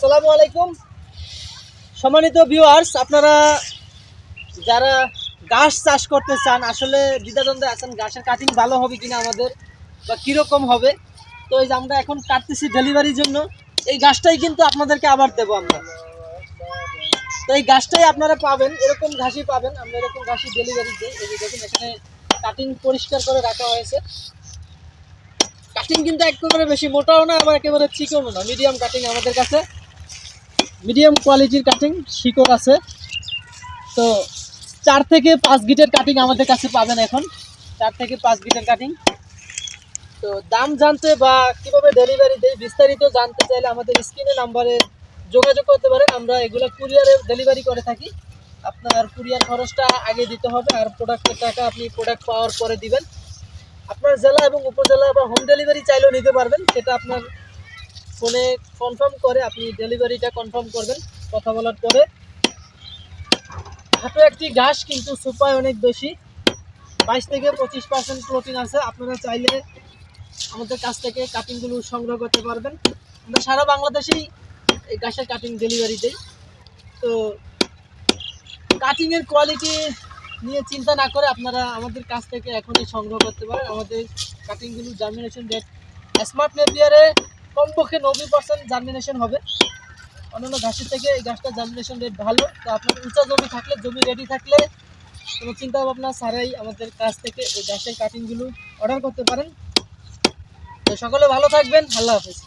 আসসালামু আলাইকুম। সম্মানিত ভিউয়ার্স আপনারা যারা ঘাস চাষ করতে চান, আসলে দ্বিধাদ্বন্দ্বে আছেন, ঘাসের কাটিং ভালো হবে কিনা আমাদের বা কীরকম হবে, তো এই যে আমরা এখন কাটতেছি ডেলিভারির জন্য, এই গাছটাই কিন্তু আপনাদেরকে আবার দেবো আমরা। তো এই গাছটাই আপনারা পাবেন, এরকম ঘাসই পাবেন, আমরা এরকম ঘাসই ডেলিভারি দিই। এই যে দেখুন, এখানে কাটিং পরিষ্কার করে রাখা হয়েছে। কাটিং কিন্তু একেবারে বেশি মোটাও না আবার একেবারে চিকনও না মিডিয়াম কাটিং আমাদের কাছে। মিডিয়াম কোয়ালিটির কাটিং শিকড় আছে। তো চার থেকে পাঁচ গিটের কাটিং আমাদের কাছে পাবেন এখন। চার থেকে পাঁচ গিটের কাটিং তো দাম জানতে বা কীভাবে ডেলিভারি দেয় বিস্তারিত জানতে চাইলে আমাদের স্ক্রিনে নাম্বারে যোগাযোগ করতে পারেন। আমরা এগুলো কুরিয়ারে ডেলিভারি করে থাকি। আপনার কুরিয়ার খরচটা আগে দিতে হবে আর প্রোডাক্টের টাকা আপনি প্রোডাক্ট পাওয়ার পরে দিবেন। আপনার জেলা এবং উপজেলা বা হোম ডেলিভারি চাইলেও নিতে পারবেন। সেটা আপনার ফোনে কনফার্ম করে, আপনি ডেলিভারিটা কনফার্ম করবেন, কথা বলার পরে। হাতে একটি ঘাস, কিন্তু সুপায় অনেক বেশি। বাইশ থেকে পঁচিশ পার্সেন্ট প্রোটিন আছে। আপনারা চাইলে আমাদের কাছ থেকে কাটিংগুলো সংগ্রহ করতে পারবেন। আমরা সারা বাংলাদেশেই এই ঘাসের কাটিং ডেলিভারি দিই। তো কাটিংয়ের কোয়ালিটি নিয়ে চিন্তা না করে আপনারা আমাদের কাছ থেকে এখনই সংগ্রহ করতে পারেন। আমাদের কাটিংগুলো জার্মিনেশন রেট স্মার্ট নেপিয়ারে কমপক্ষে নব্বই পার্সেন্ট জার্মিনেশন হবে। অন্যান্য ঘাসের থেকে এই গাছটা জার্মিনেশন রেট ভালো। তো আপনার উঁচা জমি থাকলে, জমি রেডি থাকলে কোনো চিন্তা ভাবনা ছাড়াই আমাদের কাছ থেকে এই গাছের কাটিংগুলো অর্ডার করতে পারেন। তো সকলে ভালো থাকবেন। আল্লাহ হাফেজ।